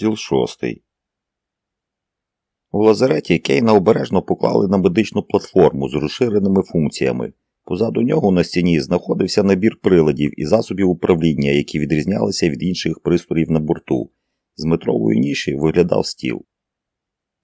Розділ шостий. У лазареті Кейна обережно поклали на медичну платформу з розширеними функціями. Позаду нього на стіні знаходився набір приладів і засобів управління, які відрізнялися від інших пристроїв на борту. З метрової ніші виглядав стіл.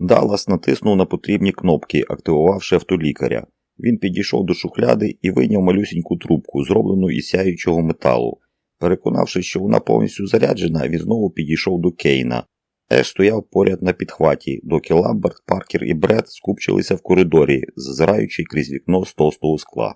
Даллас натиснув на потрібні кнопки, активувавши автолікаря. Він підійшов до шухляди і вийняв малюсіньку трубку, зроблену із сяючого металу. Переконавшись, що вона повністю заряджена, він знову підійшов до Кейна. Еш стояв поряд на підхваті, доки Ламберт, Паркер і Бред скупчилися в коридорі, зазираючи крізь вікно з товстого скла.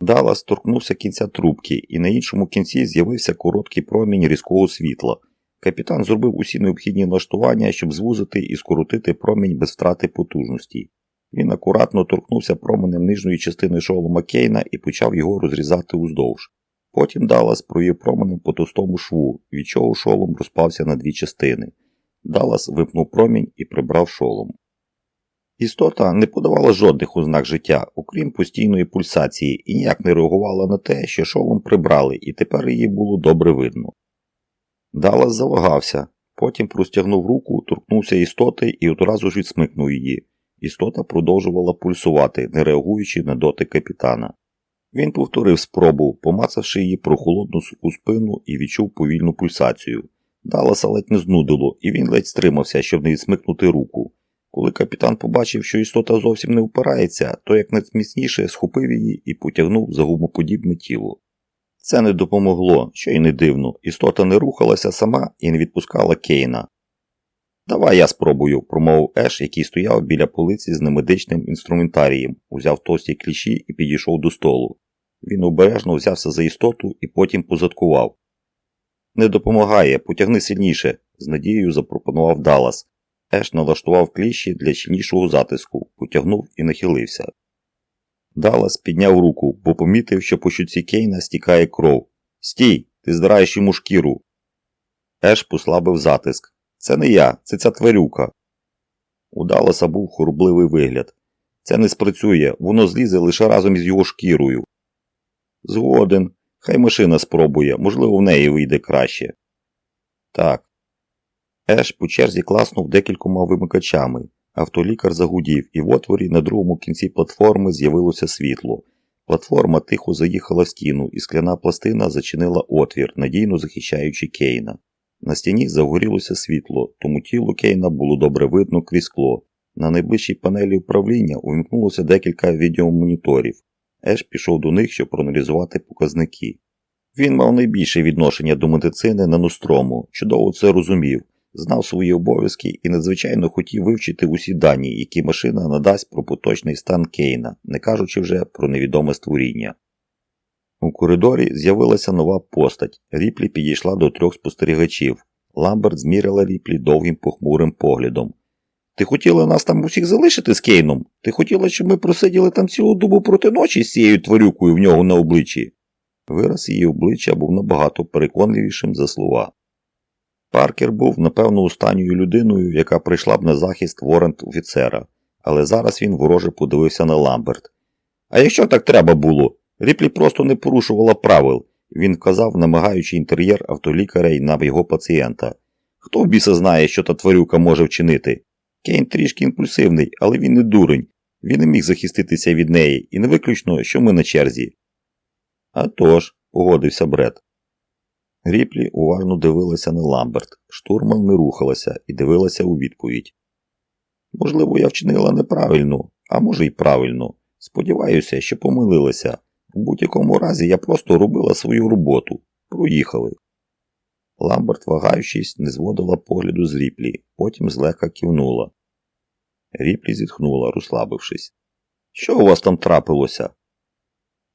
Даллас торкнувся кінця трубки, і на іншому кінці з'явився короткий промінь різкого світла. Капітан зробив усі необхідні налаштування, щоб звузити і скоротити промінь без втрати потужності. Він акуратно торкнувся променем нижньої частини шолома Кейна і почав його розрізати уздовж. Потім Даллас провів променем по товстому шву, від чого шолом розпався на дві частини. Даллас випнув промінь і прибрав шолом. Істота не подавала жодних ознак життя, окрім постійної пульсації, і ніяк не реагувала на те, що шолом прибрали, і тепер її було добре видно. Даллас завагався, потім простягнув руку, торкнувся істоти і одразу ж відсмикнув її. Істота продовжувала пульсувати, не реагуючи на дотик капітана. Він повторив спробу, помацавши її про холодну суху спину і відчув повільну пульсацію. Далласа ледь не знудило, і він ледь стримався, щоб не відсмикнути руку. Коли капітан побачив, що істота зовсім не впирається, то як найміцніше схопив її і потягнув за гумоподібне тіло. Це не допомогло, що й не дивно. Істота не рухалася сама і не відпускала Кейна. Давай я спробую, промовив Еш, який стояв біля полиці з немедичним інструментарієм, узяв тості кліші і підійшов до столу. Він обережно взявся за істоту і потім позадкував. Не допомагає, потягни сильніше, з надією запропонував Даллас. Еш налаштував кліщі для щільнішого затиску, потягнув і нахилився. Даллас підняв руку, бо помітив, що по щуці Кейна стікає кров. Стій, ти здираєш йому шкіру. Еш послабив затиск. Це не я, це ця тварюка. У Далласа був хорубливий вигляд. Це не спрацює, воно злізе лише разом із його шкірою. Згоден, хай машина спробує, можливо, в неї вийде краще. Так. Еш по черзі класнув декількома вимикачами. Автолікар загудів, і в отворі на другому кінці платформи з'явилося світло. Платформа тихо заїхала в стіну, і скляна пластина зачинила отвір, надійно захищаючи Кейна. На стіні загорілося світло, тому тіло Кейна було добре видно крізь скло. На найближчій панелі управління увімкнулося декілька відеомоніторів. Еш пішов до них, щоб проаналізувати показники. Він мав найбільше відношення до медицини на Нострому, чудово це розумів, знав свої обов'язки і надзвичайно хотів вивчити усі дані, які машина надасть про поточний стан Кейна, не кажучи вже про невідоме створіння. У коридорі з'явилася нова постать. Ріплі підійшла до трьох спостерігачів. Ламберт зміряла ріплі довгим похмурим поглядом. Ти хотіла нас там усіх залишити з Кейном? Ти хотіла, щоб ми просиділи там цілу добу проти ночі з цією тварюкою в нього на обличчі? Вираз її обличчя був набагато переконливішим за слова. Паркер був, напевно, останньою людиною, яка прийшла б на захист ворент офіцера, але зараз він вороже подивився на Ламберт. А якщо так треба було? Ріплі просто не порушувала правил, він вказав, намагаючи інтер'єр автолікаря й на його пацієнта. Хто в біса знає, що та тварюка може вчинити? Кейн трішки імпульсивний, але він не дурень. Він не міг захиститися від неї, і не виключно, що ми на черзі. «А тож», – погодився Бред. Ріплі уважно дивилася на Ламберт. Штурман не рухалася і дивилася у відповідь. Можливо, я вчинила неправильно, а може й правильно. Сподіваюся, що помилилася. У будь-якому разі я просто робила свою роботу. Проїхали. Ламберт, вагаючись, не зводила погляду з ріплі, потім злегка кивнула. Ріплі зітхнула, розслабившись. Що у вас там трапилося?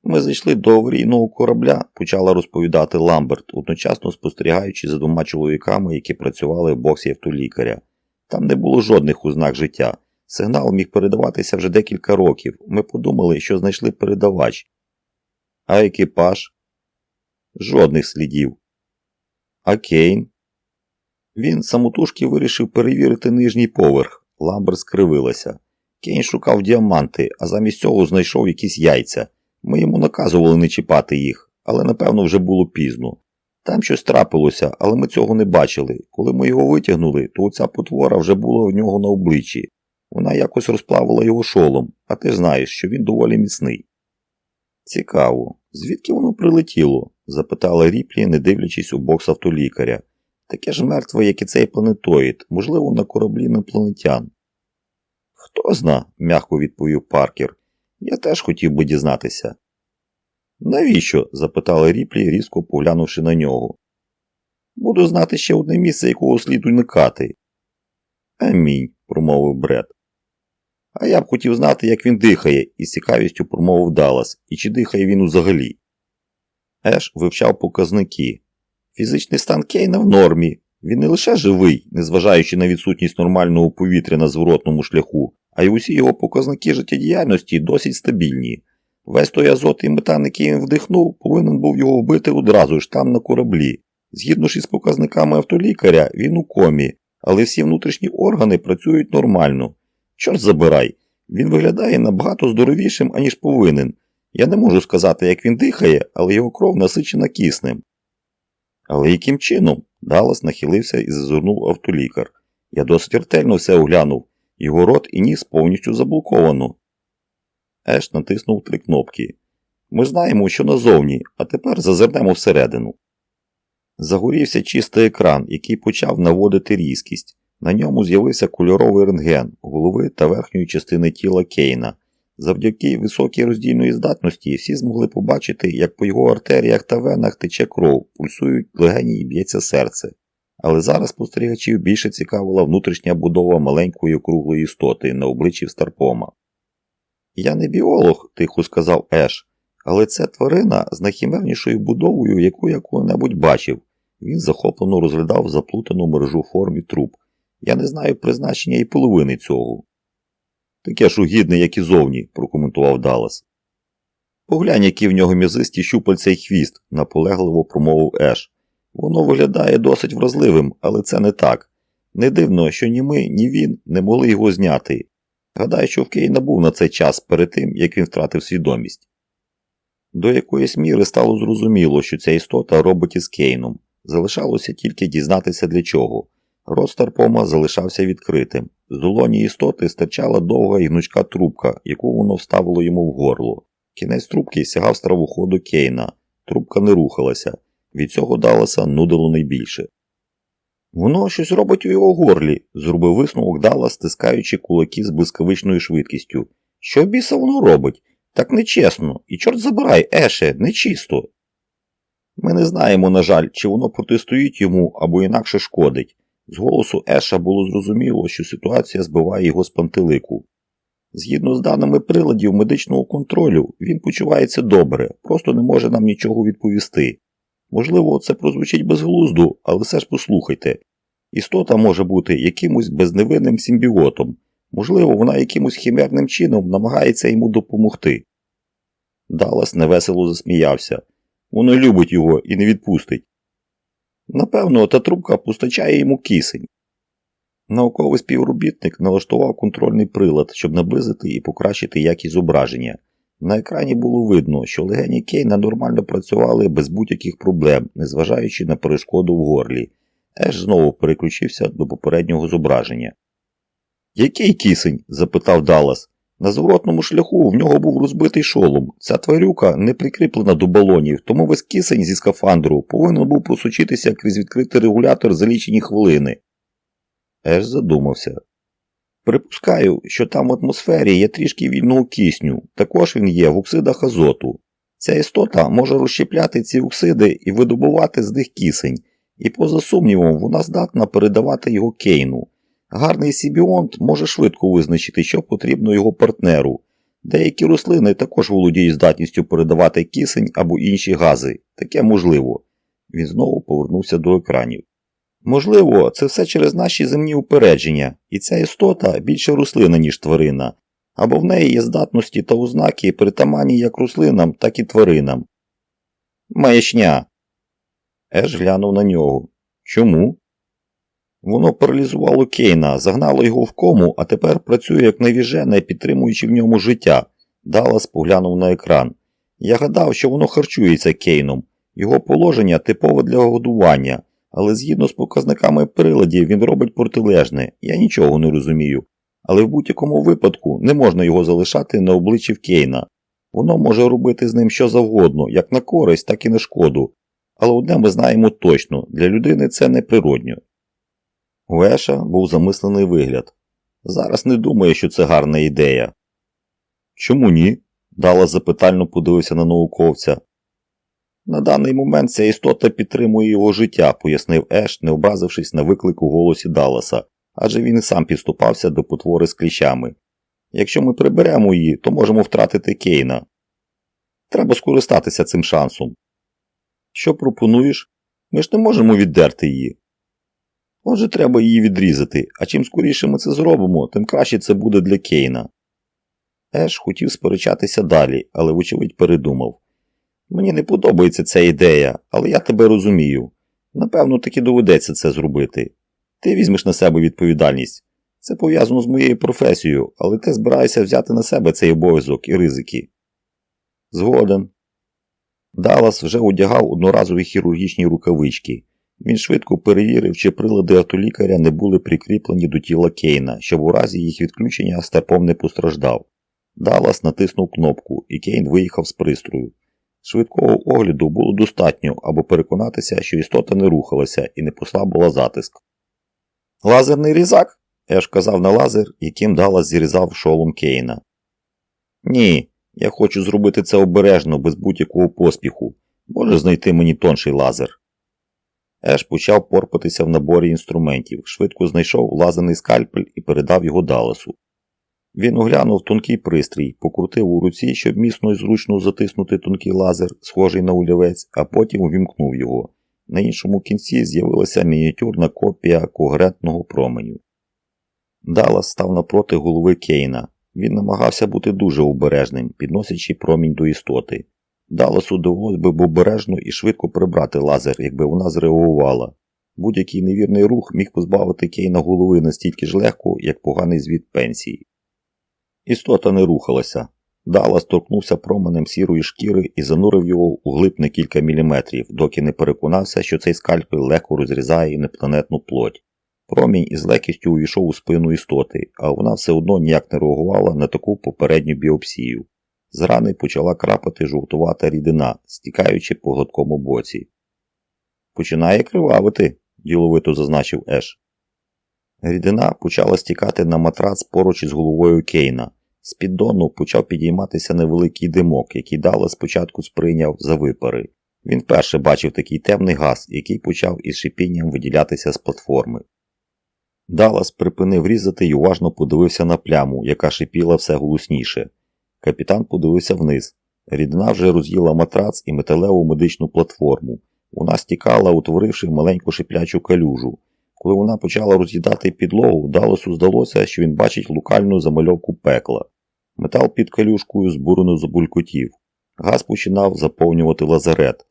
Ми зайшли до аварійного корабля, почала розповідати Ламберт, одночасно спостерігаючи за двома чоловіками, які працювали в боксі автолікаря. Там не було жодних ознак життя. Сигнал міг передаватися вже декілька років. Ми подумали, що знайшли передавач. А екіпаж? Жодних слідів. А Кейн? Він самотужки вирішив перевірити нижній поверх. Ламбер скривилася. Кейн шукав діаманти, а замість цього знайшов якісь яйця. Ми йому наказували не чіпати їх, але напевно вже було пізно. Там щось трапилося, але ми цього не бачили. Коли ми його витягнули, то оця потвора вже була в нього на обличчі. Вона якось розплавила його шолом, а ти знаєш, що він доволі міцний. Цікаво, звідки воно прилетіло? Запитала Ріплі, не дивлячись у бокс автолікаря. Таке ж мертве, як і цей планетоїд, можливо, на кораблі інопланетян. Хто зна, м'яко відповів Паркер. Я теж хотів би дізнатися. Навіщо? запитала Ріплі, різко поглянувши на нього. Буду знати ще одне місце, якого слід уникати. Амінь, промовив Бред. А я б хотів знати, як він дихає, із цікавістю промовив Даллас, і чи дихає він взагалі. Еш вивчав показники. Фізичний стан Кейна в нормі. Він не лише живий, незважаючи на відсутність нормального повітря на зворотному шляху, а й усі його показники життєдіяльності досить стабільні. Весь той азот і метан, який він вдихнув, повинен був його вбити одразу ж там на кораблі. Згідно ж із показниками автолікаря, він у комі, але всі внутрішні органи працюють нормально. Чорт забирай, він виглядає набагато здоровішим, аніж повинен. Я не можу сказати, як він дихає, але його кров насичена киснем. Але яким чином? Даллас нахилився і зазирнув автолікар. Я досить ретельно все оглянув. Його рот і ніс повністю заблоковано. Еш натиснув три кнопки. Ми знаємо, що назовні, а тепер зазирнемо всередину. Загорівся чистий екран, який почав наводити різкість. На ньому з'явився кольоровий рентген голови та верхньої частини тіла Кейна. Завдяки високій роздільної здатності всі змогли побачити, як по його артеріях та венах тече кров, пульсують легені і б'ється серце. Але зараз спостерігачів більше цікавила внутрішня будова маленької округлої істоти на обличчі Старпома. Я не біолог, тихо сказав Еш, але це тварина з найхімернішою будовою, яку я коли-небудь бачив. Він захоплено розглядав заплутану мережу форм і труб. Я не знаю призначення і половини цього. Таке ж угідне, як і зовні, прокоментував Даллас. Поглянь, які в нього м'язисті щупальця й хвіст, наполегливо промовив Еш. Воно виглядає досить вразливим, але це не так. Не дивно, що ні ми, ні він не могли його зняти. Гадаю, що в Кейна був на цей час перед тим, як він втратив свідомість. До якоїсь міри стало зрозуміло, що ця істота робить із Кейном. Залишалося тільки дізнатися для чого. Рот Старпома залишався відкритим. З долоні істоти стирчала довга і гнучка трубка, яку воно вставило йому в горло. Кінець трубки сягав стравоходу Кейна. Трубка не рухалася. Від цього Далласа нудило найбільше. Воно щось робить у його горлі, зробив висновок Даллас, стискаючи кулаки з блискавичною швидкістю. Що біса воно робить? Так нечесно. І чорт забирай, Еше, нечисто. Ми не знаємо, на жаль, чи воно протистоїть йому або інакше шкодить. З голосу Еша було зрозуміло, що ситуація збиває його з пантелику. Згідно з даними приладів медичного контролю, він почувається добре, просто не може нам нічого відповісти. Можливо, це прозвучить безглуздо, але все ж послухайте. Істота може бути якимось безневинним симбіотом, можливо, вона якимось хімерним чином намагається йому допомогти. Даллас невесело засміявся. Воно любить його і не відпустить. Напевно, та трубка постачає йому кисень. Науковий співробітник налаштував контрольний прилад, щоб наблизити і покращити якість зображення. На екрані було видно, що легені Кейна нормально працювали без будь-яких проблем, незважаючи на перешкоду в горлі. Еш знову переключився до попереднього зображення. Який кисень? запитав Даллас. На зворотному шляху в нього був розбитий шолом. Ця тварюка не прикріплена до балонів, тому весь кисень зі скафандру повинен був просочитися крізь відкритий регулятор за лічені хвилини. Еш задумався. Припускаю, що там в атмосфері є трішки вільного кисню, також він є в оксидах азоту. Ця істота може розщепляти ці оксиди і видобувати з них кисень, і, поза сумнівом, вона здатна передавати його кейну. Гарний сібіонт може швидко визначити, що потрібно його партнеру. Деякі рослини також володіють здатністю передавати кисень або інші гази. Таке можливо. Він знову повернувся до екранів. Можливо, це все через наші земні упередження, і ця істота більше рослина, ніж тварина, або в неї є здатності та ознаки притаманні як рослинам, так і тваринам. Маячня. Еш глянув на нього. Чому? Воно паралізувало Кейна, загнало його в кому, а тепер працює як навіжене, підтримуючи в ньому життя. Даллас поглянув на екран. Я гадав, що воно харчується Кейном. Його положення типове для годування, але згідно з показниками приладів він робить протилежне. Я нічого не розумію. Але в будь-якому випадку не можна його залишати на обличчі в Кейна. Воно може робити з ним що завгодно, як на користь, так і на шкоду. Але одне ми знаємо точно для людини це неприродньо. У Еша був замислений вигляд. Зараз не думаю, що це гарна ідея. Чому ні? Дала запитально подивився на науковця. На даний момент ця істота підтримує його життя, пояснив Еш, не образившись на виклик у голосі Далласа, адже він і сам підступався до потвори з кліщами. Якщо ми приберемо її, то можемо втратити Кейна. Треба скористатися цим шансом. Що пропонуєш? Ми ж не можемо віддерти її. Отже, треба її відрізати, а чим скоріше ми це зробимо, тим краще це буде для Кейна. Еш хотів сперечатися далі, але, вочевидь, передумав. Мені не подобається ця ідея, але я тебе розумію. Напевно, таки доведеться це зробити. Ти візьмеш на себе відповідальність. Це пов'язано з моєю професією, але ти збираєшся взяти на себе цей обов'язок і ризики. Згоден. Даллас вже одягав одноразові хірургічні рукавички. Він швидко перевірив, чи прилади автолікаря не були прикріплені до тіла Кейна, щоб у разі їх відключення степом не постраждав. Даллас натиснув кнопку, і Кейн виїхав з пристрою. Швидкого огляду було достатньо, аби переконатися, що істота не рухалася і не послабила затиск. Лазерний різак? Еш казав на лазер, яким Даллас зрізав шолом Кейна. Ні, я хочу зробити це обережно, без будь-якого поспіху. Можеш знайти мені тонший лазер. Еш почав порпатися в наборі інструментів, швидко знайшов лазерний скальпель і передав його Далласу. Він оглянув тонкий пристрій, покрутив у руці, щоб міцно і зручно затиснути тонкий лазер, схожий на олівець, а потім увімкнув його. На іншому кінці з'явилася мініатюрна копія когерентного променю. Даллас став напроти голови Кейна. Він намагався бути дуже обережним, підносячи промінь до істоти. Далласу довелось би обережно і швидко прибрати лазер, якби вона зреагувала. Будь-який невірний рух міг позбавити Кейна голови настільки ж легко, як поганий звіт пенсії. Істота не рухалася. Даллас торкнувся променем сірої шкіри і занурив його у глиб на кілька міліметрів, доки не переконався, що цей скальпель легко розрізає інопланетну плоть. Промінь із легкістю увійшов у спину істоти, а вона все одно ніяк не реагувала на таку попередню біопсію. З рани почала крапати жовтувата рідина, стікаючи по гладкому боці. Починає кривавити, діловито зазначив Еш. Рідина почала стікати на матрац поруч із головою Кейна. З піддону почав підійматися невеликий димок, який Дала спочатку сприйняв за випари. Він вперше бачив такий темний газ, який почав із шипінням виділятися з платформи. Даллас припинив різати і уважно подивився на пляму, яка шипіла все голосніше. Капітан подивився вниз. Рідина вже роз'їла матрац і металеву медичну платформу. Вона стікала, утворивши маленьку шиплячу калюжу. Коли вона почала роз'їдати підлогу, Далласу здалося, що він бачить локальну замальовку пекла. Метал під калюшкою збурено забулькотів. Газ починав заповнювати лазарет.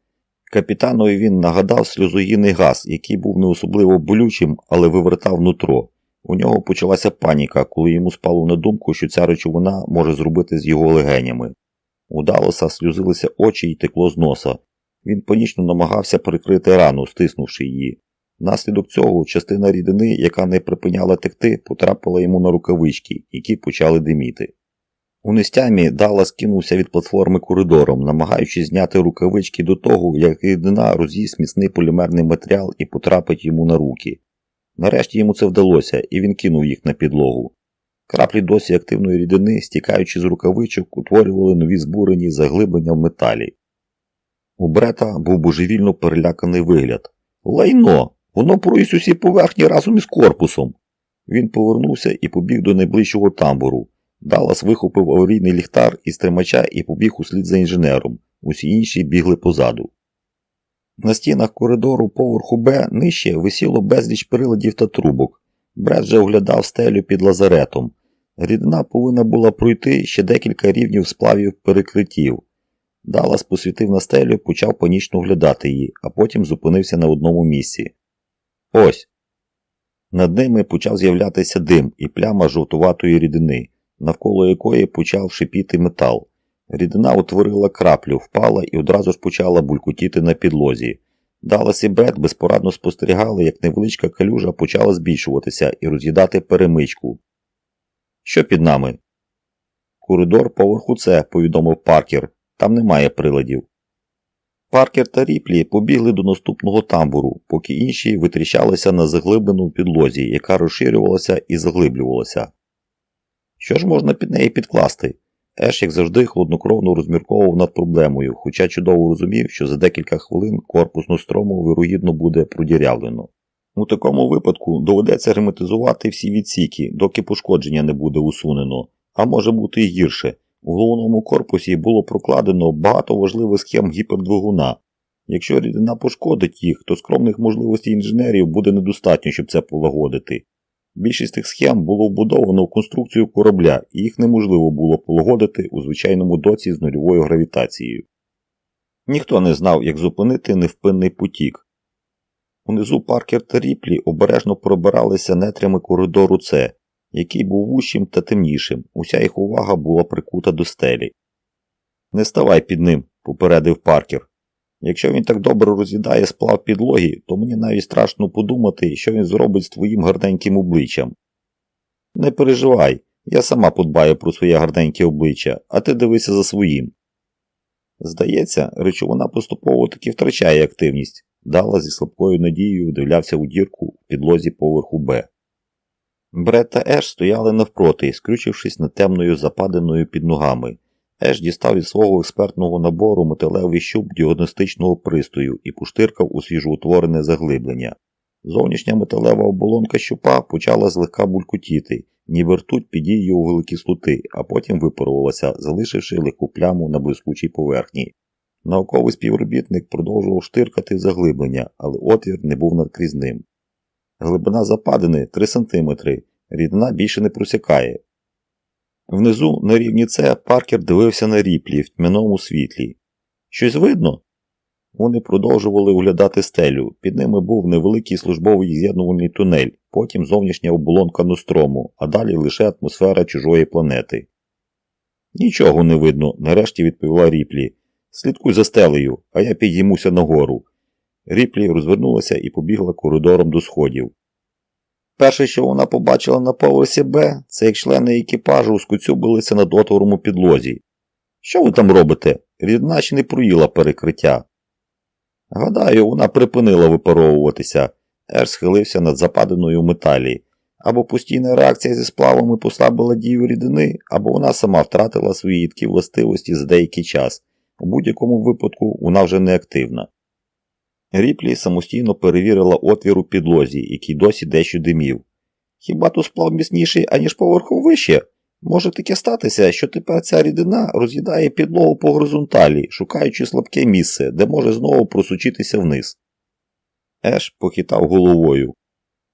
Капітанові він нагадав сльозогінний газ, який був не особливо болючим, але вивертав нутро. У нього почалася паніка, коли йому спало на думку, що ця речовина може зробити з його легенями. У Далоса сльозилися очі і текло з носа. Він панічно намагався прикрити рану, стиснувши її. Внаслідок цього частина рідини, яка не припиняла текти, потрапила йому на рукавички, які почали диміти. У нестямі Даллас кинувся від платформи коридором, намагаючись зняти рукавички до того, як рідина роз'їсть міцний полімерний матеріал і потрапить йому на руки. Нарешті йому це вдалося, і він кинув їх на підлогу. Краплі досі активної рідини, стікаючи з рукавичок, утворювали нові збурені заглиблення в металі. У Брета був божевільно переляканий вигляд. Лайно! Воно проїсть усі поверхні разом із корпусом. Він повернувся і побіг до найближчого тамбуру. Даллас вихопив аварійний ліхтар із тримача і побіг услід за інженером. Усі інші бігли позаду. На стінах коридору поверху Б нижче висіло безліч приладів та трубок. Бред вже оглядав стелю під лазаретом. Рідина повинна була пройти ще декілька рівнів сплавів перекриттів. Даллас посвітив на стелю, почав панічно оглядати її, а потім зупинився на одному місці. Ось. Над ними почав з'являтися дим і пляма жовтуватої рідини навколо якої почав шипіти метал. Рідина утворила краплю, впала і одразу ж почала булькотіти на підлозі. Далlas і Бред безпорадно спостерігали, як невеличка калюжа почала збільшуватися і роз'їдати перемичку. Що під нами? Коридор поверху С, повідомив Паркер. Там немає приладів. Паркер та Ріплі побігли до наступного тамбуру, поки інші витріщалися на заглиблену підлозі, яка розширювалася і заглиблювалася. Що ж можна під неї підкласти? Еш, як завжди, хладнокровно розмірковував над проблемою, хоча чудово розумів, що за декілька хвилин корпусну строму вирогідно буде продірявлено. У такому випадку доведеться герметизувати всі відсіки, доки пошкодження не буде усунено, а може бути і гірше. У головному корпусі було прокладено багато важливих схем гіпердвигуна. Якщо рідина пошкодить їх, то скромних можливостей інженерів буде недостатньо, щоб це полагодити. Більшість тих схем було вбудовано в конструкцію корабля, і їх неможливо було полагодити у звичайному доці з нульовою гравітацією. Ніхто не знав, як зупинити невпинний потік. Унизу Паркер та Ріплі обережно пробиралися нетрями коридору С, який був вущим та темнішим, уся їх увага була прикута до стелі. Не ставай під ним, попередив Паркер. Якщо він так добре роз'їдає сплав підлоги, то мені навіть страшно подумати, що він зробить з твоїм гарненьким обличчям. Не переживай, я сама подбаю про своє гарненьке обличчя, а ти дивися за своїм. Здається, речовина поступово таки втрачає активність, Дала зі слабкою надією вдивлявся у дірку в підлозі поверху Б. Бред та Еш стояли навпроти, скрючившись над темною западиною під ногами. Еш дістав із свого експертного набору металевий щуп діагностичного пристрою і пуштиркав у свіжоутворене заглиблення. Зовнішня металева оболонка щупа почала злегка булькотіти, ніби ртуть під дією вуглекислоти, а потім випарувалася, залишивши легку пляму на блискучій поверхні. Науковий співробітник продовжував штиркати заглиблення, але отвір не був надкрізним. Глибина западини 3 см, рідина більше не просякає. Внизу, на рівні С, Паркер дивився на ріплі в тьмяному світлі. Щось видно? Вони продовжували оглядати стелю. Під ними був невеликий службовий з'єднувальний тунель, потім зовнішня оболонка Нострому, а далі лише атмосфера чужої планети. Нічого не видно, нарешті відповіла ріплі. Слідкуй за стелею, а я підіймуся нагору. Ріплі розвернулася і побігла коридором до сходів. Перше, що вона побачила на поверсі Б, це як члени екіпажу скоцюбилися над отвором у підлозі. Що ви там робите? Рідна ще не проїла перекриття. Гадаю, вона припинила випаровуватися. Еш схилився над западиною металі. Або постійна реакція зі сплавами послабила дію рідини, або вона сама втратила свої їдкі властивості за деякий час. У будь-якому випадку вона вже не активна. Ріплі самостійно перевірила отвір у підлозі, який досі дещо димів. Хіба тут сплав міцніший, аніж поверхом вище? Може таке статися, що тепер ця рідина роз'їдає підлогу по горизонталі, шукаючи слабке місце, де може знову просучитися вниз. Еш похитав головою.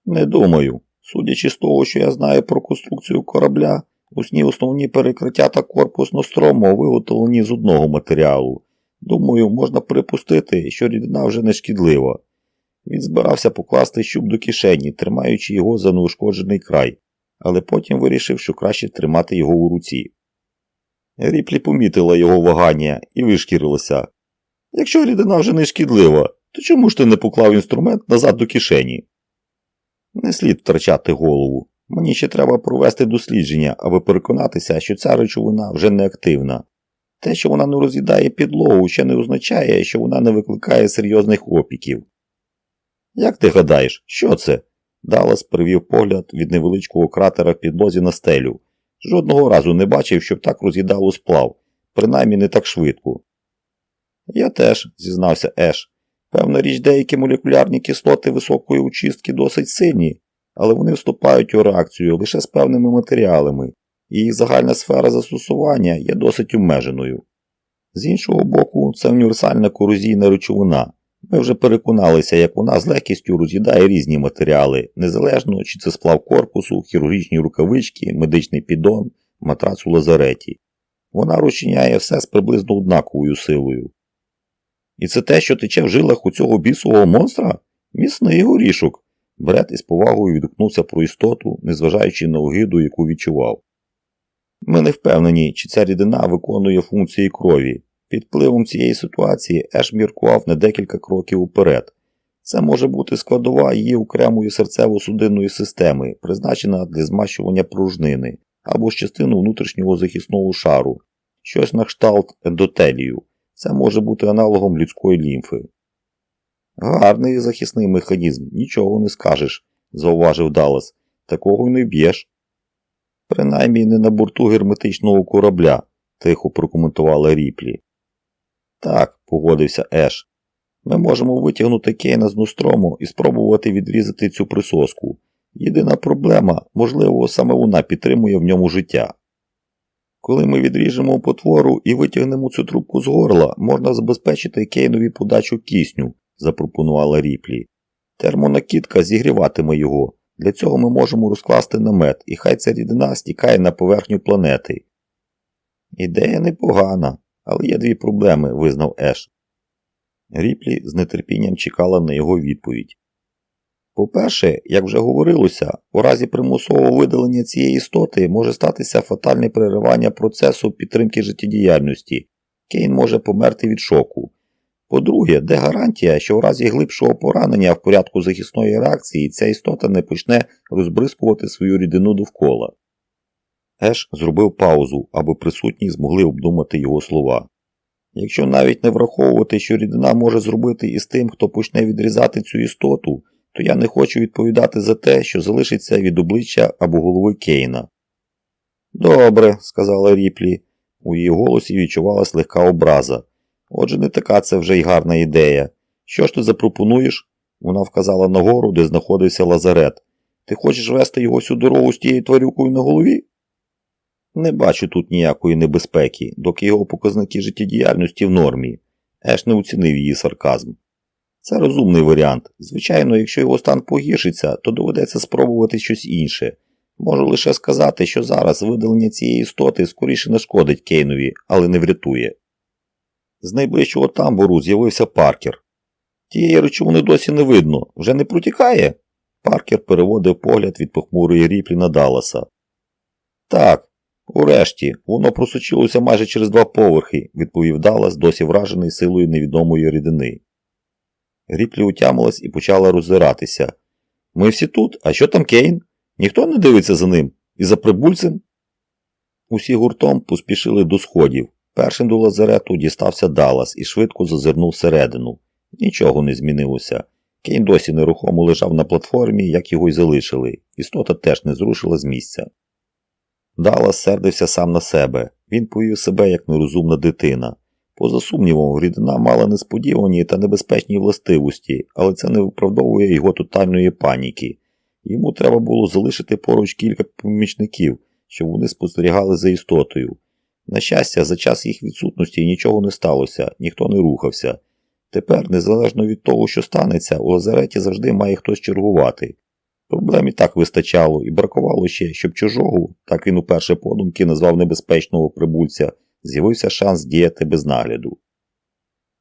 Не думаю. Судячи з того, що я знаю про конструкцію корабля, усні основні перекриття та корпус Нострому виготовлені з одного матеріалу. Думаю, можна припустити, що рідина вже не шкідлива. Він збирався покласти щуп до кишені, тримаючи його за неушкоджений край, але потім вирішив, що краще тримати його у руці. Ріплі помітила його вагання і вишкірилася. Якщо рідина вже не шкідлива, то чому ж ти не поклав інструмент назад до кишені? Не слід втрачати голову. Мені ще треба провести дослідження, аби переконатися, що ця речовина вже не активна. Те, що вона не роз'їдає підлогу, ще не означає, що вона не викликає серйозних опіків. Як ти гадаєш, що це? Даллас привів погляд від невеличкого кратера в підлозі на стелю. Жодного разу не бачив, щоб так роз'їдало сплав, принаймні не так швидко. Я теж, зізнався Еш. Певна річ, деякі молекулярні кислоти високої очистки досить сильні, але вони вступають у реакцію лише з певними матеріалами, і загальна сфера застосування є досить обмеженою. З іншого боку, це універсальна корозійна речовина. Ми вже переконалися, як вона з легкістю роз'їдає різні матеріали, незалежно чи це сплав корпусу, хірургічні рукавички, медичний піддон, матрац у лазареті. Вона розчиняє все з приблизно однаковою силою. І це те, що тече в жилах у цього бісового монстра? Міцний горішок. Бред із повагою відгукнувся про істоту, незважаючи на огиду, яку відчував. Ми не впевнені, чи ця рідина виконує функції крові. Під впливом цієї ситуації Еш міркував на декілька кроків уперед. Це може бути складова її окремої серцево-судинної системи, призначена для змащування пружнини або ж частину внутрішнього захисного шару, щось на кшталт ендотелію. Це може бути аналогом людської лімфи. Гарний захисний механізм, нічого не скажеш, зауважив Даллас. Такого й не б'єш. Принаймні не на борту герметичного корабля, тихо прокоментувала Ріплі. Так, погодився Еш. Ми можемо витягнути Кейна з Нострому і спробувати відрізати цю присоску. Єдина проблема, можливо, саме вона підтримує в ньому життя. Коли ми відріжемо потвору і витягнемо цю трубку з горла, можна забезпечити Кейнові подачу кисню, запропонувала Ріплі. Термонакидка зігріватиме його. Для цього ми можемо розкласти намет, і хай ця рідина стікає на поверхню планети. Ідея непогана, але є дві проблеми, визнав Еш. Ріплі з нетерпінням чекала на його відповідь. По-перше, як вже говорилося, у разі примусового видалення цієї істоти може статися фатальне переривання процесу підтримки життєдіяльності. Кейн може померти від шоку. По-друге, де гарантія, що в разі глибшого поранення в порядку захисної реакції ця істота не почне розбризкувати свою рідину довкола. Еш зробив паузу, аби присутні змогли обдумати його слова. Якщо навіть не враховувати, що рідина може зробити із тим, хто почне відрізати цю істоту, то я не хочу відповідати за те, що залишиться від обличчя або голови Кейна. Добре, сказала Ріплі. У її голосі відчувалась легка образа. Отже, не така це вже й гарна ідея. Що ж ти запропонуєш? Вона вказала нагору, де знаходився лазарет. Ти хочеш вести його всю дорогу з тією тварюкою на голові? Не бачу тут ніякої небезпеки, доки його показники життєдіяльності в нормі. Еш не оцінив її сарказм. Це розумний варіант. Звичайно, якщо його стан погіршиться, то доведеться спробувати щось інше. Можу лише сказати, що зараз видалення цієї істоти скоріше нашкодить Кейнові, але не врятує. З найближчого тамбуру з'явився паркер. Тієї речовини досі не видно, вже не протікає? Паркер переводив погляд від похмурої ріплі на Далласа. Так, урешті, воно просочилося майже через два поверхи, відповів Даллас, досі вражений силою невідомої рідини. Ріплі утямилась і почала роззиратися. Ми всі тут, а що там Кейн? Ніхто не дивиться за ним і за прибульцем? Усі гуртом поспішили до сходів. Першим до лазарету дістався Даллас і швидко зазирнув всередину. Нічого не змінилося. Кейн досі нерухомо лежав на платформі, як його й залишили. Істота теж не зрушила з місця. Даллас сердився сам на себе. Він повів себе як нерозумна дитина. Поза сумнівом, рідина мала несподівані та небезпечні властивості, але це не виправдовує його тотальної паніки. Йому треба було залишити поруч кілька помічників, щоб вони спостерігали за істотою. На щастя, за час їх відсутності нічого не сталося, ніхто не рухався. Тепер, незалежно від того, що станеться, у лазареті завжди має хтось чергувати. Проблем і так вистачало, і бракувало ще, щоб чужого, так він уперше подумки назвав небезпечного прибульця, з'явився шанс діяти без нагляду.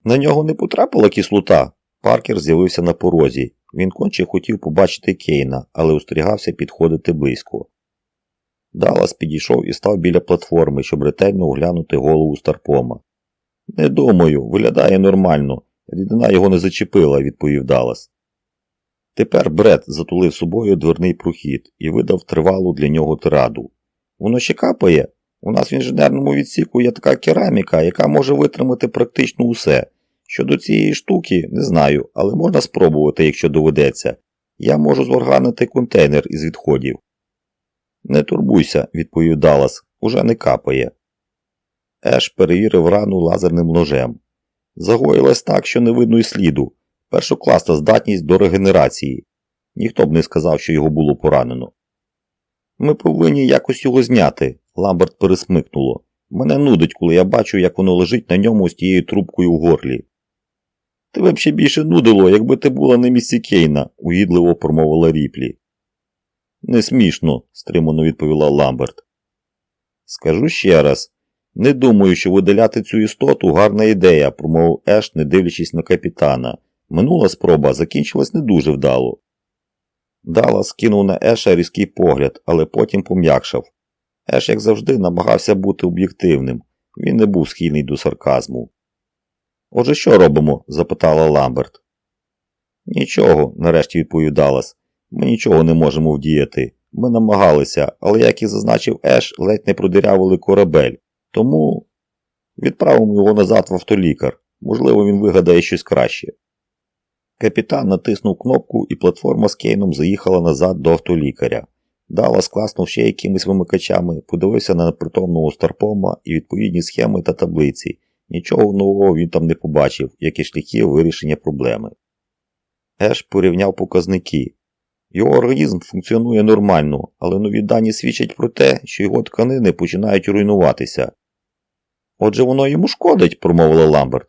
На нього не потрапила кислота. Паркер з'явився на порозі. Він конче хотів побачити Кейна, але остерігався підходити близько. Даллас підійшов і став біля платформи, щоб ретельно оглянути голову Старпома. Не думаю, виглядає нормально. Рідина його не зачепила, відповів Даллас. Тепер Бред затулив собою дверний прохід і видав тривалу для нього тираду. Воно ще капає. У нас в інженерному відсіку є така кераміка, яка може витримати практично усе. Щодо цієї штуки, не знаю, але можна спробувати, якщо доведеться. Я можу зварганити контейнер із відходів. Не турбуйся, відповів Даллас, уже не капає. Еш перевірив рану лазерним ножем. Загоїлась так, що не видно й сліду. Першокласна здатність до регенерації. Ніхто б не сказав, що його було поранено. Ми повинні якось його зняти, Ламберт пересмикнуло. Мене нудить, коли я бачу, як воно лежить на ньому з тією трубкою в горлі. Тебе б ще більше нудило, якби ти була на місці Кейна, угідливо промовила ріплі. Не смішно, стримано відповіла Ламберт. Скажу ще раз. Не думаю, що видаляти цю істоту гарна ідея, промовив Еш, не дивлячись на капітана. Минула спроба закінчилась не дуже вдало. Дала скинув на Еша різкий погляд, але потім пом'якшав. Еш, як завжди, намагався бути об'єктивним. Він не був схильний до сарказму. Отже, що робимо? запитала Ламберт. Нічого, нарешті відповів Даллас. Ми нічого не можемо вдіяти. Ми намагалися, але, як і зазначив Еш, ледь не продирявили корабель. Тому відправимо його назад в автолікар. Можливо, він вигадає щось краще. Капітан натиснув кнопку, і платформа з Кейном заїхала назад до автолікаря. Даллас класнув ще якимись вимикачами, подивився на непритомного старпома і відповідні схеми та таблиці. Нічого нового він там не побачив, як і шляхи вирішення проблеми. Еш порівняв показники. Його організм функціонує нормально, але нові дані свідчать про те, що його тканини починають руйнуватися. Отже, воно йому шкодить, промовила Ламберт.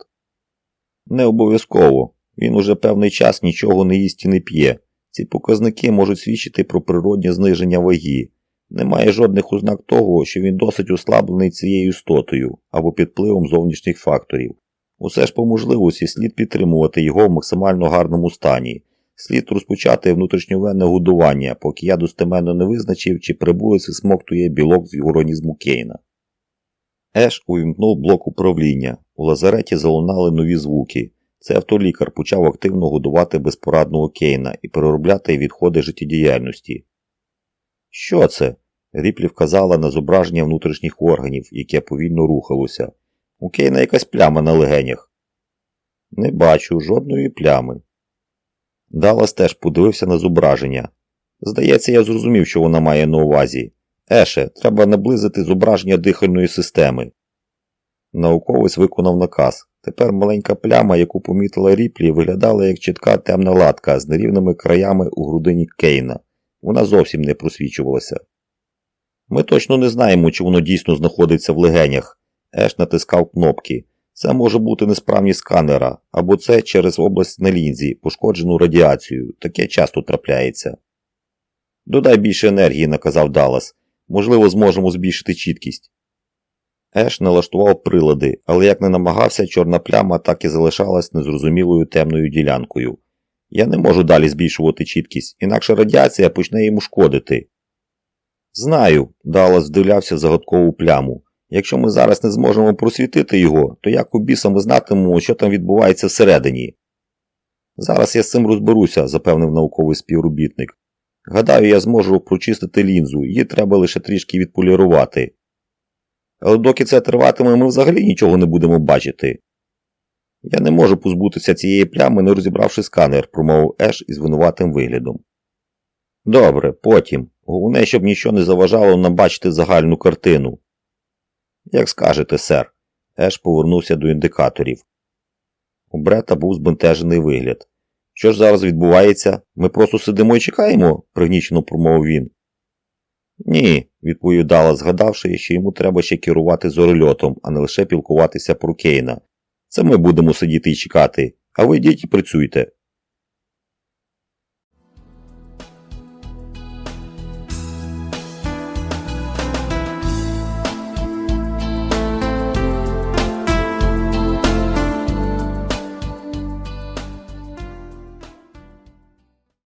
Не обов'язково. Він уже певний час нічого не їсть і не п'є. Ці показники можуть свідчити про природнє зниження ваги. Немає жодних ознак того, що він досить ослаблений цією істотою або під впливом зовнішніх факторів. Усе ж по можливості слід підтримувати його в максимально гарному стані. Слід розпочати внутрішньовенне годування, поки я достеменно не визначив, чи прибулець висмоктує білок з організму Кейна. Еш увімкнув блок управління. У лазареті залунали нові звуки. Це автолікар почав активно годувати безпорадного Кейна і переробляти відходи життєдіяльності. Що це? Ріплі вказала на зображення внутрішніх органів, яке повільно рухалося. У Кейна якась пляма на легенях. Не бачу жодної плями. Даллас теж подивився на зображення. Здається, я зрозумів, що вона має на увазі. Еше, треба наблизити зображення дихальної системи. Науковець виконав наказ. Тепер маленька пляма, яку помітила ріплі, виглядала як чітка темна латка з нерівними краями у грудині Кейна. Вона зовсім не просвічувалася. Ми точно не знаємо, чи воно дійсно знаходиться в легенях. Еш натискав кнопки. Це може бути несправність сканера, або це через область на лінзі, пошкоджену радіацією. Таке часто трапляється. Додай більше енергії, наказав Даллас. Можливо, зможемо збільшити чіткість. Еш налаштував прилади, але як не намагався, чорна пляма так і залишалась незрозумілою темною ділянкою. Я не можу далі збільшувати чіткість, інакше радіація почне йому шкодити. Знаю, Даллас вдивлявся в загадкову пляму. Якщо ми зараз не зможемо просвітити його, то як у біса ми знатимемо, що там відбувається всередині. Зараз я з цим розберуся, запевнив науковий співробітник. Гадаю, я зможу прочистити лінзу, її треба лише трішки відполірувати. Але доки це триватиме, ми взагалі нічого не будемо бачити. Я не можу позбутися цієї плями, не розібравши сканер, промовив Еш із винуватим виглядом. Добре, потім. Головне, щоб нічого не заважало нам бачити загальну картину. Як скажете, сер. Еш повернувся до індикаторів. У Брета був збентежений вигляд. Що ж зараз відбувається? Ми просто сидимо і чекаємо, пригнічено промовив він. Ні, відповів Дала, згадавши, що йому треба ще керувати зорольотом, а не лише пілкуватися про Кейна. Це ми будемо сидіти і чекати, а ви йдіть і працюйте.